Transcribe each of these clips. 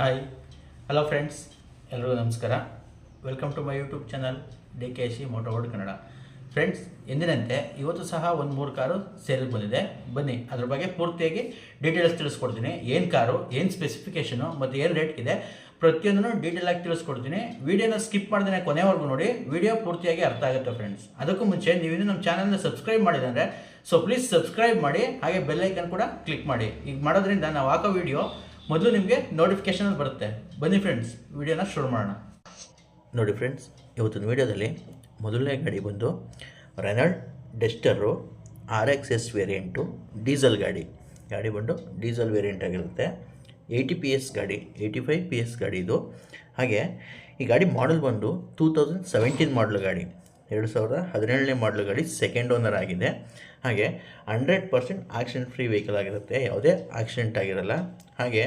Hi hello friends ಎಲ್ಲರೂ ನಮಸ್ಕಾರ. Welcome to my YouTube channel D K C moto world Kannada friends ಎಂದಿನಂತೆ ಇವತ್ತು ಸಹ ಒಂದು ಮೂರು ಕಾರು ಸೇಲ್ ಬಂದಿದೆ. ಬನ್ನಿ, ಅದ್ರ ಬಗ್ಗೆ ಪೂರ್ತಿಯಾಗಿ ಡೀಟೇಲ್ಸ್ ತಿಳಿಸ್ಕೊಡ್ತೀನಿ. ಏನು ಕಾರು, ಏನು ಸ್ಪೆಸಿಫಿಕೇಷನು ಮತ್ತು ಏನು ರೇಟ್ ಇದೆ, ಪ್ರತಿಯೊಂದನ್ನು ಡೀಟೇಲ್ ಆಗಿ ತಿಳಿಸ್ಕೊಡ್ತೀನಿ. ವೀಡಿಯೋನ ಸ್ಕಿಪ್ ಮಾಡಿದ್ರೆ ಕೊನೆವರೆಗೂ ನೋಡಿ. ವಿಡಿಯೋ ಪೂರ್ತಿಯಾಗಿ ಅರ್ಥ ಆಗುತ್ತೆ ಫ್ರೆಂಡ್ಸ್ ಅದಕ್ಕೂ ಮುಂಚೆ ನೀವು ಇನ್ನೂ ನಮ್ಮ ಚಾನಲ್ನ ಸಬ್ಸ್ಕ್ರೈಬ್ ಮಾಡಿದಂದರೆ ಸೊ ಪ್ಲೀಸ್ ಸಬ್ಸ್ಕ್ರೈಬ್ ಮಾಡಿ, ಹಾಗೆ ಬೆಲ್ಲೈಕನ್ ಕೂಡ ಕ್ಲಿಕ್ ಮಾಡಿ. ಈಗ ಮಾಡೋದ್ರಿಂದ ನಾವು ಹಾಕೋ ವಿಡಿಯೋ ಮೊದಲು ನಿಮಗೆ ನೋಟಿಫಿಕೇಶನ್ ಬರುತ್ತೆ. ಬನ್ನಿ ಫ್ರೆಂಡ್ಸ್ ವಿಡಿಯೋನ ಶುರು ಮಾಡೋಣ. ನೋಡಿ ಫ್ರೆಂಡ್ಸ್ ಇವತ್ತಿನ ವಿಡಿಯೋದಲ್ಲಿ ಮೊದಲನೇ ಗಾಡಿ ಬಂದು Renault Duster R X S variant diesel ಗಾಡಿ. ಗಾಡಿ ಬಂದು ಡೀಸೆಲ್ ವೇರಿಯಂಟ್ ಆಗಿರುತ್ತೆ. ಏಯ್ಟಿ ಪಿ ಎಸ್ ಗಾಡಿ ಏಯ್ಟಿ ಫೈವ್ ಪಿ ಎಸ್ ಗಾಡಿ ಇದು. ಹಾಗೆ ಈ ಗಾಡಿ ಮಾಡಲ್ ಬಂದು ಟೂ ತೌಸಂಡ್ ಸೆವೆಂಟೀನ್ ಮಾಡಲ್ ಗಾಡಿ. ಎರಡು ಸಾವಿರದ ಹದಿನೇಳನೇ ಮಾಡಲ್ ಗಾಡಿ ಸೆಕೆಂಡ್ ಓನರ್ ಆಗಿದೆ. ಹಾಗೆ hundred percent accident free vehicle ಆಗಿರುತ್ತೆ. ಯಾವುದೇ ಆಕ್ಸಿಡೆಂಟ್ ಆಗಿರಲ್ಲ. ಹಾಗೆ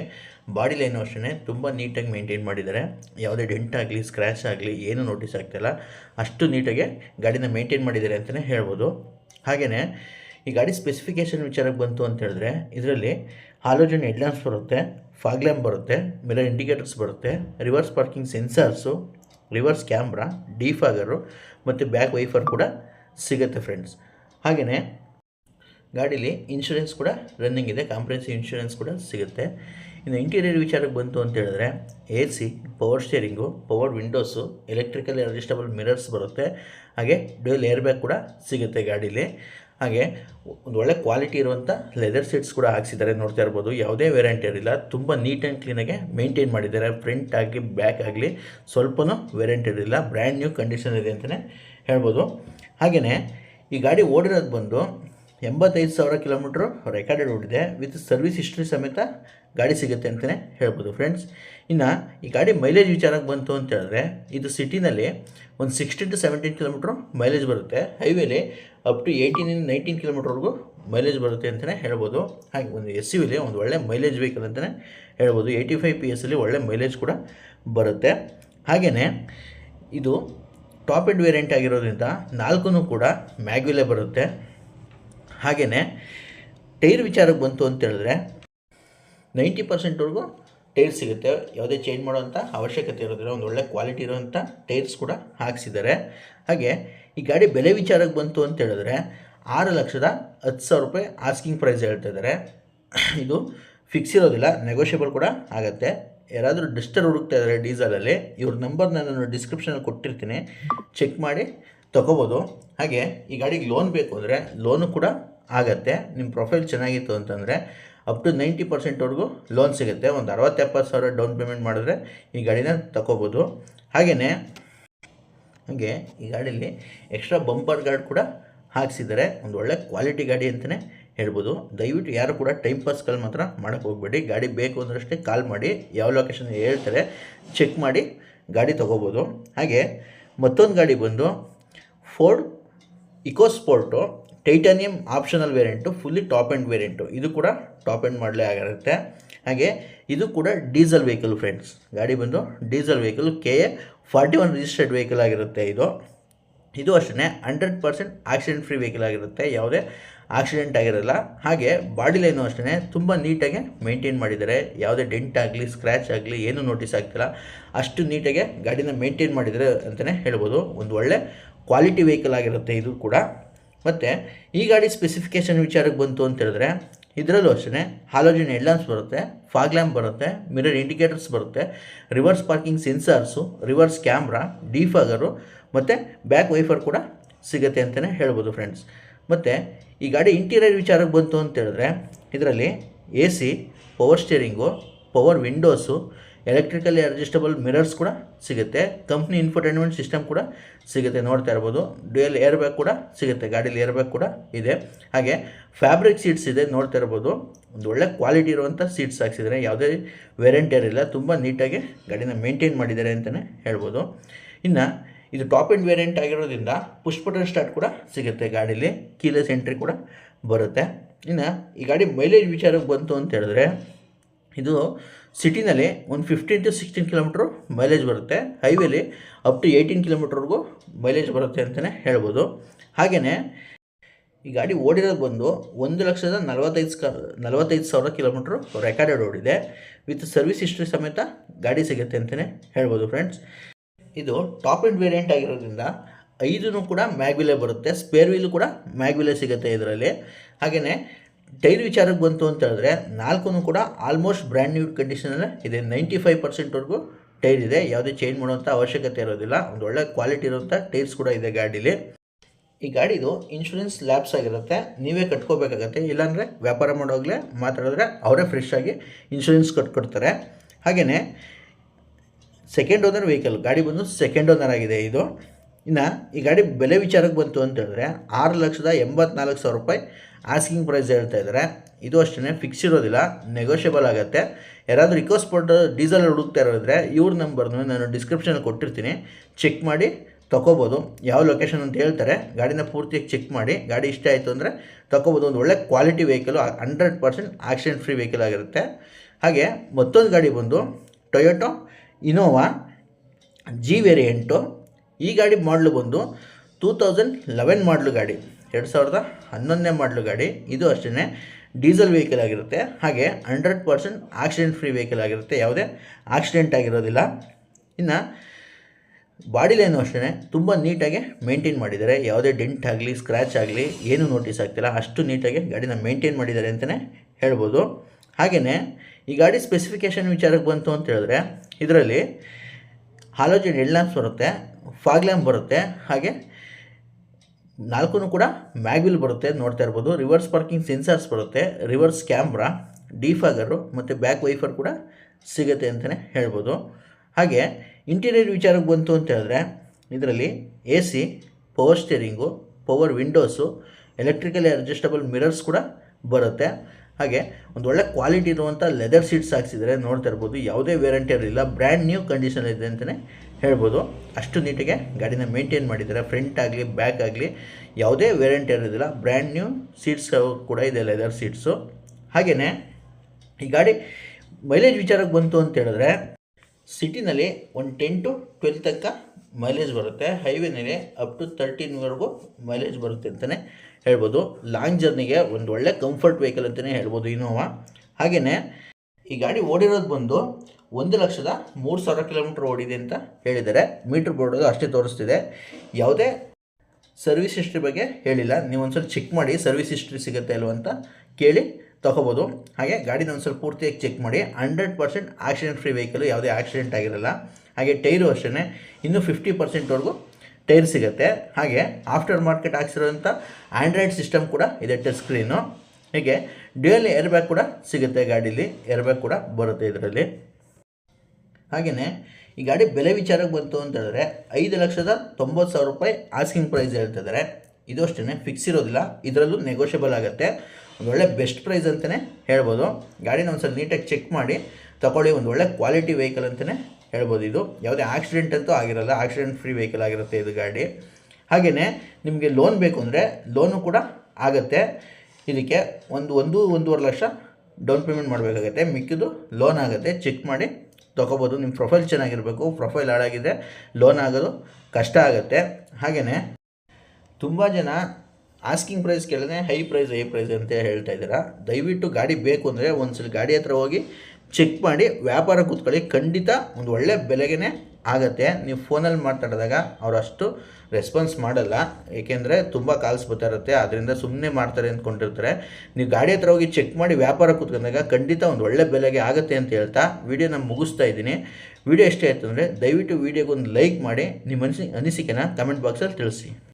ಬಾಡಿ ಲೈನು ಅಷ್ಟೇ ತುಂಬ ನೀಟಾಗಿ ಮೇಂಟೈನ್ ಮಾಡಿದ್ದಾರೆ. ಯಾವುದೇ ಡೆಂಟ್ ಆಗಲಿ ಸ್ಕ್ರ್ಯಾಚ್ ಆಗಲಿ, ಏನೂ ನೋಟಿಸ್ ಆಗ್ತಿಲ್ಲ ಅಷ್ಟು ನೀಟಾಗಿ ಗಾಡಿನ ಮೇಂಟೈನ್ ಮಾಡಿದ್ದಾರೆ ಅಂತಲೇ ಹೇಳ್ಬೋದು. ಹಾಗೆಯೇ ಈ ಗಾಡಿ ಸ್ಪೆಸಿಫಿಕೇಷನ್ ವಿಚಾರಕ್ಕೆ ಬಂತು ಅಂತ ಹೇಳಿದ್ರೆ, ಇದರಲ್ಲಿ ಹಾಲೋಜನ್ ಹೆಡ್ಲ್ಯಾಂಪ್ಸ್ ಬರುತ್ತೆ ಫಾಗ್ಲ್ಯಾಂಪ್ ಬರುತ್ತೆ ಮಿರರ್ ಇಂಡಿಕೇಟರ್ಸ್ ಬರುತ್ತೆ reverse parking sensors reverse camera, defogger ಮತ್ತು ಬ್ಯಾಕ್ ವೈಫರ್ ಕೂಡ ಸಿಗುತ್ತೆ ಫ್ರೆಂಡ್ಸ್ ಹಾಗೆಯೇ ಗಾಡೀಲಿ ಇನ್ಶೂರೆನ್ಸ್ ಕೂಡ ರನ್ನಿಂಗ್ ಇದೆ ಕಾಂಪ್ರೆನ್ಸಿವ್ ಇನ್ಶೂರೆನ್ಸ್ ಕೂಡ ಸಿಗುತ್ತೆ. ಇನ್ನು ಇಂಟೀರಿಯರ್ ವಿಚಾರಕ್ಕೆ ಬಂತು ಅಂತ ಹೇಳಿದ್ರೆ A C power steering power windows electrical adjustable mirrors ಬರುತ್ತೆ. ಹಾಗೆ ಡ್ಯೂಲ್ ಏರ್ ಬ್ಯಾಗ್ ಕೂಡ ಸಿಗುತ್ತೆ ಗಾಡೀಲಿ. ಹಾಗೆ ಒಂದು ಒಳ್ಳೆ ಕ್ವಾಲಿಟಿ ಇರುವಂಥ ಲೆದರ್ ಸೀಟ್ಸ್ ಕೂಡ ಹಾಕ್ಸಿದ್ದಾರೆ. ನೋಡ್ತಾ ಇರ್ಬೋದು, ಯಾವುದೇ ವೆರೈಂಟಿ ಇರಲಿಲ್ಲ ತುಂಬ ನೀಟ್ ಆ್ಯಂಡ್ ಕ್ಲೀನಾಗೆ ಮೇಂಟೈನ್ ಮಾಡಿದ್ದಾರೆ. ಫ್ರಂಟ್ ಆಗಲಿ ಬ್ಯಾಕ್ ಆಗಲಿ ಸ್ವಲ್ಪನೂ ವೆರೈಂಟಿ ಇರಲಿಲ್ಲ ಬ್ರ್ಯಾಂಡ್ ನ್ಯೂ ಕಂಡೀಷನ್ ಇದೆ ಅಂತಲೇ ಹೇಳ್ಬೋದು. ಹಾಗೆಯೇ ಈ ಗಾಡಿ ಓಡಿರೋದು ಬಂದು ಎಂಬತ್ತೈದು ಸಾವಿರ ಕಿಲೋಮೀಟ್ರ್ ರೆಕಾರ್ಡೆಡ್ ಓಡಿದೆ ವಿತ್ ಸರ್ವಿಸ್ ಹಿಸ್ಟ್ರಿ ಸಮೇತ ಗಾಡಿ ಸಿಗುತ್ತೆ ಅಂತಲೇ ಹೇಳ್ಬೋದು ಫ್ರೆಂಡ್ಸ್. ಇನ್ನು ಈ ಗಾಡಿ ಮೈಲೇಜ್ ವಿಚಾರಕ್ಕೆ ಬಂತು ಅಂತ ಹೇಳಿದ್ರೆ, ಇದು ಸಿಟಿನಲ್ಲಿ ಒಂದು sixteen to seventeen kilometre mileage ಬರುತ್ತೆ. ಹೈವೇಲಿ ಅಪ್ ಟು ಏಯ್ಟೀನಿಂದ ನೈನ್ಟೀನ್ ಕಿಲೋಮೀಟ್ರ್ವರೆಗೂ ಮೈಲೇಜ್ ಬರುತ್ತೆ ಅಂತಲೇ ಹೇಳ್ಬೋದು. ಹಾಗೆ ಒಂದು ಎಸ್ ಯುವಿಲಿ ಒಂದು ಒಳ್ಳೆ ಮೈಲೇಜ್ ವೆಹಿಕಲ್ ಅಂತಲೇ ಹೇಳ್ಬೋದು. ಏಯ್ಟಿ ಫೈವ್ ಪಿ ಎಸ್ಸಲ್ಲಿ ಒಳ್ಳೆ ಮೈಲೇಜ್ ಕೂಡ ಬರುತ್ತೆ. ಹಾಗೆಯೇ ಇದು ಟಾಪ್ ಎಂಡ್ ವೇರಿಯಂಟ್ ಆಗಿರೋದ್ರಿಂದ ನಾಲ್ಕು ಕೂಡ ಮ್ಯಾಗ್ವಿಲೇ ಬರುತ್ತೆ. ಹಾಗೆಯೇ ಟೈರ್ ವಿಚಾರಕ್ಕೆ ಬಂತು ಅಂತ ಹೇಳಿದ್ರೆ ನೈಂಟಿ ಪರ್ಸೆಂಟ್ವರೆಗೂ ಟೈರ್ ಸಿಗುತ್ತೆ. ಯಾವುದೇ ಚೇಂಜ್ ಮಾಡೋವಂಥ ಅವಶ್ಯಕತೆ ಇರೋದಿಲ್ಲ. ಒಂದು ಒಳ್ಳೆ ಕ್ವಾಲಿಟಿ ಇರೋವಂಥ ಟೈರ್ಸ್ ಕೂಡ ಹಾಕ್ಸಿದ್ದಾರೆ. ಹಾಗೆ ಈ ಗಾಡಿ ಬೆಲೆ ವಿಚಾರಕ್ಕೆ ಬಂತು ಅಂತ ಹೇಳಿದ್ರೆ ಆರು ಲಕ್ಷದ ಹತ್ತು ಸಾವಿರ ರೂಪಾಯಿ ಆಸ್ಕಿಂಗ್ ಪ್ರೈಸ್ ಹೇಳ್ತಾ ಇದ್ದಾರೆ. ಇದು ಫಿಕ್ಸ್ ಇರೋದಿಲ್ಲ. ನೆಗೋಷಿಯಬಲ್ ಕೂಡ ಆಗುತ್ತೆ. ಯಾರಾದರೂ ಡಿಸ್ಟರ್ ಹುಡುಕ್ತಾ ಇದ್ದಾರೆ ಡೀಸಲಲ್ಲಿ, ಇವ್ರ ನಂಬರ್ನ ನಾನು ಡಿಸ್ಕ್ರಿಪ್ಷನಲ್ಲಿ ಕೊಟ್ಟಿರ್ತೀನಿ. ಚೆಕ್ ಮಾಡಿ ತಗೋಬೋದು. ಹಾಗೆ ಈ ಗಾಡಿಗೆ ಲೋನ್ ಬೇಕು ಅಂದರೆ ಲೋನು ಕೂಡ ಆಗತ್ತೆ ನಿಮ್ಮ ಪ್ರೊಫೈಲ್ ಚೆನ್ನಾಗಿತ್ತು ಅಂತಂದರೆ ಅಪ್ ಟು ನೈಂಟಿ ಪರ್ಸೆಂಟ್ವರೆಗೂ ಲೋನ್ ಸಿಗುತ್ತೆ. ಒಂದು ಅರವತ್ತು ಎಪ್ಪತ್ತು ಸಾವಿರ ಡೌನ್ ಪೇಮೆಂಟ್ ಮಾಡಿದ್ರೆ ಈ ಗಾಡಿನ ತಗೋಬೋದು ಹಾಗೆಯೇ ಹಾಗೆ ಈ ಗಾಡೀಲಿ ಎಕ್ಸ್ಟ್ರಾ ಬಂಪರ್ ಗಾರ್ಡ್ ಕೂಡ ಹಾಕ್ಸಿದ್ದಾರೆ ಒಂದು ಒಳ್ಳೆ ಕ್ವಾಲಿಟಿ ಗಾಡಿ ಅಂತಲೇ ಹೇಳ್ಬೋದು. ದಯವಿಟ್ಟು ಯಾರು ಕೂಡ ಟೈಮ್ ಪಾಸ್ ಕಾಲ್ ಮಾತ್ರ ಮಾಡೋಕ್ಕೆ ಹೋಗಬೇಡಿ. ಗಾಡಿ ಬೇಕು ಅಂದ್ರಷ್ಟೇ ಕಾಲ್ ಮಾಡಿ, ಯಾವ ಲೊಕೇಶನ್ ಹೇಳ್ತಾರೆ ಚೆಕ್ ಮಾಡಿ ಗಾಡಿ ತೊಗೋಬೋದು. ಹಾಗೆ ಮತ್ತೊಂದು ಗಾಡಿ ಬಂದು Ford EcoSport titanium optional variant, fully top and variant. ಇದು ಕೂಡ ಟಾಪ್ ಆ್ಯಂಡ್ ಮಾಡಲೇ ಆಗಿರುತ್ತೆ. ಹಾಗೆ ಇದು ಕೂಡ ಡೀಸೆಲ್ ವೆಹಿಕಲ್ ಫ್ರೆಂಡ್ಸ್. ಗಾಡಿ ಬಂದು diesel vehicle K A forty one registered vehicle ಆಗಿರುತ್ತೆ ಇದು. ಇದು ಅಷ್ಟೇ hundred percent accident free vehicle ಆಗಿರುತ್ತೆ, ಯಾವುದೇ ಆಕ್ಸಿಡೆಂಟ್ ಆಗಿರಲ್ಲ. ಹಾಗೆ ಬಾಡಿ ಲೈನು ಅಷ್ಟೇ ತುಂಬ ನೀಟಾಗಿ ಮೇಂಟೈನ್ ಮಾಡಿದ್ದಾರೆ. ಯಾವುದೇ ಡೆಂಟ್ ಆಗಲಿ, ಸ್ಕ್ರ್ಯಾಚ್ ಆಗಲಿ, ಏನೂ ನೋಟಿಸ್ ಆಗ್ತಿಲ್ಲ. ಅಷ್ಟು ನೀಟಾಗಿ ಗಾಡಿನ ಮೇಂಟೈನ್ ಮಾಡಿದ್ದಾರೆ ಅಂತಲೇ ಹೇಳ್ಬೋದು. ಒಂದು ಒಳ್ಳೆ ಕ್ವಾಲಿಟಿ ವೆಹಿಕಲ್ ಆಗಿರುತ್ತೆ ಇದು ಕೂಡ. ಮತ್ತು ಈ ಗಾಡಿ ಸ್ಪೆಸಿಫಿಕೇಷನ್ ವಿಚಾರಕ್ಕೆ ಬಂತು ಅಂತ ಹೇಳಿದ್ರೆ, ಇದರಲ್ಲೂ ಅಷ್ಟೇ ಹಾಲೋಜಿನ್ ಹೆಡ್ಲ್ಯಾಂಪ್ಸ್ ಬರುತ್ತೆ ಫಾಗ್ ಲ್ಯಾಂಪ್ ಬರುತ್ತೆ ಮಿರರ್ ಇಂಡಿಕೇಟರ್ಸ್ ಬರುತ್ತೆ reverse parking sensors reverse camera defogger ಮತ್ತು ಬ್ಯಾಕ್ ವೈಫರ್ ಕೂಡ ಸಿಗುತ್ತೆ ಅಂತಲೇ ಹೇಳ್ಬೋದು ಫ್ರೆಂಡ್ಸ್ ಮತ್ತು ಈ ಗಾಡಿ ಇಂಟೀರಿಯರ್ ವಿಚಾರಕ್ಕೆ ಬಂತು ಅಂತ ಹೇಳಿದ್ರೆ, ಇದರಲ್ಲಿ A C power steering power windows electrically adjustable mirrors ಕೂಡ ಸಿಗುತ್ತೆ. ಕಂಪ್ನಿ ಇನ್ಫರ್ಟೈನ್ಮೆಂಟ್ ಸಿಸ್ಟಮ್ ಕೂಡ ಸಿಗುತ್ತೆ. ನೋಡ್ತಾ ಇರ್ಬೋದು. ಡ್ಯೂಯಲ್ ಏರ್ ಬ್ಯಾಗ್ ಕೂಡ ಸಿಗುತ್ತೆ. ಗಾಡೀಲಿ ಏರ್ ಬ್ಯಾಗ್ ಕೂಡ ಇದೆ. ಹಾಗೆ ಫ್ಯಾಬ್ರಿಕ್ ಸೀಟ್ಸ್ ಇದೆ. ನೋಡ್ತಾ ಇರ್ಬೋದು. ಒಂದು ಒಳ್ಳೆ ಕ್ವಾಲಿಟಿ ಇರುವಂಥ ಸೀಟ್ಸ್ ಹಾಕ್ಸಿದ್ದಾರೆ ಯಾವುದೇ ವೇರಿಯಂಟ್ ಏರಿಲ್ಲ ತುಂಬ ನೀಟಾಗಿ ಗಾಡಿನ ಮೇಂಟೈನ್ ಮಾಡಿದ್ದಾರೆ ಅಂತಲೇ ಹೇಳ್ಬೋದು. ಇನ್ನು ಇದು ಟಾಪ್ ಎಂಡ್ ವೇರಿಯಂಟ್ ಆಗಿರೋದ್ರಿಂದ ಪುಷ್ ಬಟನ್ ಸ್ಟಾರ್ಟ್ ಕೂಡ ಸಿಗುತ್ತೆ ಗಾಡೀಲಿ. ಕೀಲೆಸ್ ಎಂಟ್ರಿ ಕೂಡ ಬರುತ್ತೆ. ಇನ್ನು ಈ ಗಾಡಿ ಮೈಲೇಜ್ ವಿಚಾರಕ್ಕೆ ಬಂತು ಅಂತ ಹೇಳಿದ್ರೆ ಇದು ಸಿಟಿನಲ್ಲಿ ಒಂದು fifteen to sixteen kilometre mileage ಬರುತ್ತೆ. ಹೈವೇಲಿ ಅಪ್ ಟು ಏಯ್ಟೀನ್ ಕಿಲೋಮೀಟ್ರ್ವರೆಗೂ ಮೈಲೇಜ್ ಬರುತ್ತೆ ಅಂತಲೇ ಹೇಳ್ಬೋದು. ಹಾಗೆಯೇ ಈ ಗಾಡಿ ಓಡಿರೋದು ಬಂದು ಒಂದು ಲಕ್ಷದ ನಲವತ್ತೈದು ಕ ನಲವತ್ತೈದು ಸಾವಿರ ಕಿಲೋಮೀಟ್ರ್ ರೆಕಾರ್ಡೆಡ್ ಓಡಿದೆ. ವಿತ್ ಸರ್ವಿಸ್ ಹಿಸ್ಟ್ರಿ ಸಮೇತ ಗಾಡಿ ಸಿಗುತ್ತೆ ಅಂತಲೇ ಹೇಳ್ಬೋದು ಫ್ರೆಂಡ್ಸ್ ಇದು ಟಾಪ್ ಎಂಡ್ ವೇರಿಯಂಟ್ ಆಗಿರೋದ್ರಿಂದ ಐದೂ ಕೂಡ ಮ್ಯಾಗ್ವಿಲೇ ಬರುತ್ತೆ. ಸ್ಪೇರ್ ವೀಲು ಕೂಡ ಮ್ಯಾಗ್ವಿಲೇ ಸಿಗುತ್ತೆ ಇದರಲ್ಲಿ. ಹಾಗೆಯೇ ಟೈರ್ ವಿಚಾರಕ್ಕೆ ಬಂತು ಅಂತ ಹೇಳಿದ್ರೆ ನಾಲ್ಕು ಕೂಡ ಆಲ್ಮೋಸ್ಟ್ ಬ್ರ್ಯಾಂಡ್ ನ್ಯೂ ಕಂಡೀಷನಲ್ಲೇ ಇದೆ. ನೈಂಟಿ ಫೈವ್ ಪರ್ಸೆಂಟ್ವರೆಗೂ ಟೈರ್ ಇದೆ. ಯಾವುದೇ ಚೇಂಜ್ ಮಾಡುವಂಥ ಅವಶ್ಯಕತೆ ಇರೋದಿಲ್ಲ. ಒಂದು ಒಳ್ಳೆ ಕ್ವಾಲಿಟಿ ಇರುವಂಥ ಟೈರ್ಸ್ ಕೂಡ ಇದೆ ಗಾಡೀಲಿ. ಈ ಗಾಡಿದು ಇನ್ಶೂರೆನ್ಸ್ ಲ್ಯಾಬ್ಸ್ ಆಗಿರುತ್ತೆ. ನೀವೇ ಕಟ್ಕೋಬೇಕಾಗತ್ತೆ. ಇಲ್ಲಾಂದರೆ ವ್ಯಾಪಾರ ಮಾಡೋವಾಗಲೇ ಮಾತಾಡಿದ್ರೆ ಅವರೇ ಫ್ರೆಶ್ ಆಗಿ ಇನ್ಶೂರೆನ್ಸ್ ಕಟ್ಕೊಡ್ತಾರೆ. ಹಾಗೆಯೇ ಸೆಕೆಂಡ್ ಓನರ್ ವೆಹಿಕಲ್ ಗಾಡಿ ಬಂದು ಸೆಕೆಂಡ್ ಓನರ್ ಆಗಿದೆ ಇದು. ಇನ್ನು ಈ ಗಾಡಿ ಬೆಲೆ ವಿಚಾರಕ್ಕೆ ಬಂತು ಅಂತ ಹೇಳಿದ್ರೆ ಆರು ಲಕ್ಷದ ಎಂಬತ್ನಾಲ್ಕು ಸಾವಿರ ರೂಪಾಯಿ ಆಸ್ಕಿಂಗ್ ಪ್ರೈಸ್ ಹೇಳ್ತಾ ಇದ್ದಾರೆ ಇದು ಅಷ್ಟೇ ಫಿಕ್ಸ್ ಇರೋದಿಲ್ಲ ನೆಗೋಷಿಯಬಲ್ ಆಗುತ್ತೆ. ಯಾರಾದರೂ ರಿಕ್ವೆಸ್ಟ್ ಡೀಸೆಲ್ ಹುಡುಕ್ತಾ ಇರೋದ್ರೆ ಇವ್ರ ನಂಬರ್ನ ನಾನು ಡಿಸ್ಕ್ರಿಪ್ಷನಲ್ಲಿ ಕೊಟ್ಟಿರ್ತೀನಿ. ಚೆಕ್ ಮಾಡಿ ತೊಗೋಬೋದು ಯಾವ ಲೊಕೇಶನ್ ಅಂತ ಹೇಳ್ತಾರೆ, ಗಾಡಿನ ಪೂರ್ತಿಯಾಗಿ ಚೆಕ್ ಮಾಡಿ. ಗಾಡಿ ಇಷ್ಟ ಆಯಿತು ಅಂದರೆ ತೊಗೋಬೋದು ಒಂದು ಒಳ್ಳೆ quality vehicle hundred percent accident free vehicle ಆಗಿರುತ್ತೆ. ಹಾಗೆ ಮತ್ತೊಂದು ಗಾಡಿ ಬಂದು ಟೊಯೋಟೊ ಇನೋವಾ ಜಿ ವೇರಿಯಂಟು ಈ ಗಾಡಿ ಮಾಡಲು ಬಂದು ಟೂ ತೌಸಂಡ್ ಲೆವೆನ್ ಮಾಡಲು ಗಾಡಿ. ಎರಡು ಸಾವಿರದ ಹನ್ನೊಂದನೇ ಮಾಡಲು ಗಾಡಿ. ಇದು ಅಷ್ಟೇ ಡೀಸೆಲ್ ವೆಹಿಕಲ್ ಆಗಿರುತ್ತೆ. ಹಾಗೆ hundred percent accident free vehicle ಆಗಿರುತ್ತೆ. ಯಾವುದೇ ಆಕ್ಸಿಡೆಂಟ್ ಆಗಿರೋದಿಲ್ಲ. ಇನ್ನು ಬಾಡಿ ಲೈನು ಅಷ್ಟೇ ತುಂಬ ನೀಟಾಗಿ ಮೇಂಟೈನ್ ಮಾಡಿದ್ದಾರೆ. ಯಾವುದೇ ಡೆಂಟ್ ಆಗಲಿ ಸ್ಕ್ರ್ಯಾಚ್ ಆಗಲಿ, ಏನೂ ನೋಟಿಸ್ ಆಗ್ತಿಲ್ಲ. ಅಷ್ಟು ನೀಟಾಗಿ ಗಾಡಿನ ಮೇಂಟೈನ್ ಮಾಡಿದ್ದಾರೆ ಅಂತಲೇ ಹೇಳ್ಬೋದು. ಹಾಗೆಯೇ ಈ ಗಾಡಿ ಸ್ಪೆಸಿಫಿಕೇಷನ್ ವಿಚಾರಕ್ಕೆ ಬಂತು ಅಂತ ಹೇಳಿದ್ರೆ, ಇದರಲ್ಲಿ ಹಾಲೋಜನ್ ಹೆಡ್ ಲ್ಯಾಂಪ್ಸ್ ಬರುತ್ತೆ ಫಾಗ್ ಲ್ಯಾಂಪ್ ಬರುತ್ತೆ. ಹಾಗೆ ನಾಲ್ಕು ಕೂಡ ಮ್ಯಾಗ್ವಿಲ್ ಬರುತ್ತೆ ನೋಡ್ತಾ ಇರ್ಬೋದು. ರಿವರ್ಸ್ ಪಾರ್ಕಿಂಗ್ ಸೆನ್ಸರ್ಸ್ ಬರುತ್ತೆ. ರಿವರ್ಸ್ ಕ್ಯಾಮ್ರಾ, ಡಿಫಾಗರು ಮತ್ತು ಬ್ಯಾಕ್ ವೈಫರ್ ಕೂಡ ಸಿಗುತ್ತೆ ಅಂತಲೇ ಹೇಳ್ಬೋದು. ಹಾಗೆ ಇಂಟೀರಿಯರ್ ವಿಚಾರಕ್ಕೆ ಬಂತು ಅಂತ ಹೇಳಿದ್ರೆ ಇದರಲ್ಲಿ A C, power steering, power windows, electrically adjustable mirrors ಕೂಡ ಬರುತ್ತೆ. ಹಾಗೆ ಒಂದು ಒಳ್ಳೆ ಕ್ವಾಲಿಟಿ ಇರುವಂಥ ಲೆದರ್ ಸೀಟ್ಸ್ ಹಾಕ್ಸಿದರೆ ನೋಡ್ತಾ ಇರ್ಬೋದು. ಯಾವುದೇ ವೇರಂಟಿ ಇರಲಿಲ್ಲ. ಬ್ರ್ಯಾಂಡ್ ನ್ಯೂ ಕಂಡೀಷನ್ ಇದೆ ಅಂತಲೇ ಹೇಳ್ಬೋದು. ಅಷ್ಟು ನೀಟಿಗೆ ಗಾಡಿನ ಮೇಂಟೈನ್ ಮಾಡಿದ್ದಾರೆ. ಫ್ರಂಟ್ ಆಗಲಿ, ಬ್ಯಾಕ್ ಆಗಲಿ, ಯಾವುದೇ ವೇರೆಂಟ್ ಇರೋದಿಲ್ಲ ಬ್ರ್ಯಾಂಡ್ ನ್ಯೂ ಸೀಟ್ಸ್ ಕೂಡ ಇದೆ ಲೆದರ್ ಸೀಟ್ಸು ಹಾಗೆಯೇ ಈ ಗಾಡಿ ಮೈಲೇಜ್ ವಿಚಾರಕ್ಕೆ ಬಂತು ಅಂತ ಹೇಳಿದ್ರೆ, ಸಿಟಿನಲ್ಲಿ ಒಂದು ಟೆನ್ ಟು ಟ್ವೆಲ್ ತನಕ ಮೈಲೇಜ್ ಬರುತ್ತೆ. ಹೈವೇನಲ್ಲಿ ಅಪ್ ಟು ತರ್ಟೀನ್ವರೆಗೂ ಮೈಲೇಜ್ ಬರುತ್ತೆ ಅಂತಲೇ ಹೇಳ್ಬೋದು. ಲಾಂಗ್ ಜರ್ನಿಗೆ ಒಂದು ಒಳ್ಳೆ ಕಂಫರ್ಟ್ ವೆಹಿಕಲ್ ಅಂತಲೇ ಹೇಳ್ಬೋದು ಇನೋವಾ ಹಾಗೆಯೇ ಈ ಗಾಡಿ ಓಡಿರೋದು ಬಂದು ಒಂದು ಲಕ್ಷದ ಮೂರು ಸಾವಿರ ಕಿಲೋಮೀಟ್ರ್ ಓಡಿದೆ ಅಂತ ಹೇಳಿದ್ದಾರೆ. ಮೀಟ್ರ್ ಬೋರ್ಡ್ ಅಷ್ಟೇ ತೋರಿಸ್ತಿದೆ. ಯಾವುದೇ ಸರ್ವಿಸ್ ಹಿಸ್ಟ್ರಿ ಬಗ್ಗೆ ಹೇಳಿಲ್ಲ. ನೀವು ಒಂದು ಸ್ವಲ್ಪ ಚೆಕ್ ಮಾಡಿ ಸರ್ವಿಸ್ ಹಿಸ್ಟ್ರಿ ಸಿಗುತ್ತೆ ಅಲ್ವ ಅಂತ ಕೇಳಿ ತಗೋಬೋದು. ಹಾಗೆ ಗಾಡಿನ ಒಂದ್ಸಲ ಪೂರ್ತಿಯಾಗಿ ಚೆಕ್ ಮಾಡಿ. Hundred percent accident free vehicle ಯಾವುದೇ ಆಕ್ಸಿಡೆಂಟ್ ಆಗಿರಲ್ಲ. ಹಾಗೆ ಟೈರು ಅಷ್ಟೇ ಇನ್ನೂ ಫಿಫ್ಟಿ ಪರ್ಸೆಂಟ್ವರೆಗೂ ಟೈರ್ ಸಿಗುತ್ತೆ. ಹಾಗೆ ಆಫ್ಟರ್ ಮಾರ್ಕೆಟ್ ಹಾಕ್ಸಿರೋಂಥ ಆ್ಯಂಡ್ರಾಯ್ಡ್ ಸಿಸ್ಟಮ್ ಕೂಡ ಇದೆ ಟಚ್ ಸ್ಕ್ರೀನು ಹೀಗೆ ಡ್ಯೂಯಲ್ ಏರ್ ಬ್ಯಾಗ್ ಕೂಡ ಸಿಗುತ್ತೆ, ಗಾಡೀಲಿ ಏರ್ ಬ್ಯಾಗ್ ಕೂಡ ಬರುತ್ತೆ ಇದರಲ್ಲಿ. ಹಾಗೆಯೇ ಈ ಗಾಡಿ ಬೆಲೆ ವಿಚಾರಕ್ಕೆ ಬಂತು ಅಂತ ಹೇಳಿದ್ರೆ ಐದು ಲಕ್ಷದ ತೊಂಬತ್ತು ಸಾವಿರ ರೂಪಾಯಿ ಆಸ್ಕಿಂಗ್ ಪ್ರೈಸ್ ಹೇಳ್ತಿದ್ದಾರೆ ಇದು ಅಷ್ಟೇ ಫಿಕ್ಸ್ ಇರೋದಿಲ್ಲ, ಇದರಲ್ಲೂ ನೆಗೋಷಿಯಬಲ್ ಆಗುತ್ತೆ. ಒಂದು ಒಳ್ಳೆ ಬೆಸ್ಟ್ ಪ್ರೈಸ್ ಅಂತಲೇ ಹೇಳ್ಬೋದು. ಗಾಡಿನ ಒಂದು ಸಲ ನೀಟಾಗಿ ಚೆಕ್ ಮಾಡಿ ತಗೊಳ್ಳಿ ಒಂದು ಒಳ್ಳೆ ಕ್ವಾಲಿಟಿ ವೆಹಿಕಲ್ ಅಂತಲೇ ಹೇಳ್ಬೋದು ಇದು. ಯಾವುದೇ ಆಕ್ಸಿಡೆಂಟ್ ಅಂತೂ ಆಗಿರಲ್ಲ ಆಕ್ಸಿಡೆಂಟ್ ಫ್ರೀ ವೆಹಿಕಲ್ ಆಗಿರುತ್ತೆ ಇದು ಗಾಡಿ. ಹಾಗೆಯೇ ನಿಮಗೆ ಲೋನ್ ಬೇಕು ಅಂದರೆ ಲೋನು ಕೂಡ ಆಗುತ್ತೆ. ಇದಕ್ಕೆ ಒಂದು ಒಂದು, ಒಂದೂವರೆ ಲಕ್ಷ ಡೌನ್ ಪೇಮೆಂಟ್ ಮಾಡಬೇಕಾಗತ್ತೆ. ಮಿಕ್ಕಿದ್ದು ಲೋನ್ ಆಗುತ್ತೆ. ಚೆಕ್ ಮಾಡಿ ತೊಗೋಬೋದು. ನಿಮ್ಮ ಪ್ರೊಫೈಲ್ ಚೆನ್ನಾಗಿರಬೇಕು. ಪ್ರೊಫೈಲ್ ಹಾಳಾಗಿದೆ ಲೋನ್ ಆಗೋದು ಕಷ್ಟ ಆಗುತ್ತೆ. ಹಾಗೆಯೇ ತುಂಬ ಜನ ಆಸ್ಕಿಂಗ್ ಪ್ರೈಸ್ ಕೇಳಿದ್ರೆ ಹೈ ಪ್ರೈಸ್ ಹೈ ಪ್ರೈಸ್ ಅಂತ ಹೇಳ್ತಾ ಇದ್ದೀರಾ. ದಯವಿಟ್ಟು ಗಾಡಿ ಬೇಕು ಅಂದರೆ ಒಂದ್ಸಲ ಗಾಡಿ ಹತ್ರ ಹೋಗಿ ಚೆಕ್ ಮಾಡಿ ವ್ಯಾಪಾರ ಕೂತ್ಕೊಳ್ಳಿ. ಖಂಡಿತ ಒಂದು ಒಳ್ಳೆ ಬೆಲೆಗೇ ಆಗುತ್ತೆ. ನೀವು ಫೋನಲ್ಲಿ ಮಾತಾಡಿದಾಗ ಅವ್ರು ಅಷ್ಟು ರೆಸ್ಪಾನ್ಸ್ ಮಾಡಲ್ಲ. ಏಕೆಂದರೆ ತುಂಬ ಕಾಲ್ಸ್ ಬರ್ತಾ ಇರುತ್ತೆ. ಅದರಿಂದ ಸುಮ್ಮನೆ ಮಾಡ್ತಾರೆ ಅಂದ್ಕೊಂಡಿರ್ತಾರೆ. ನೀವು ಗಾಡಿ ಹತ್ರ ಹೋಗಿ ಚೆಕ್ ಮಾಡಿ ವ್ಯಾಪಾರ ಕೂತ್ಕೊಂಡಾಗ ಖಂಡಿತ ಒಂದು ಒಳ್ಳೆ ಬೆಲೆಗೆ ಆಗುತ್ತೆ ಅಂತ ಹೇಳ್ತಾ ವಿಡಿಯೋನ ಮುಗಿಸ್ತಾ ಇದ್ದೀನಿ. ವಿಡಿಯೋ ಎಷ್ಟೇ ಆಯ್ತು ಅಂದರೆ ದಯವಿಟ್ಟು ವಿಡಿಯೋಗೆ ಒಂದು ಲೈಕ್ ಮಾಡಿ, ನಿಮ್ಮ ಅನಿಸಿ, ಅನಿಸಿಕೆನ ಕಮೆಂಟ್ ಬಾಕ್ಸಲ್ಲಿ ತಿಳಿಸಿ.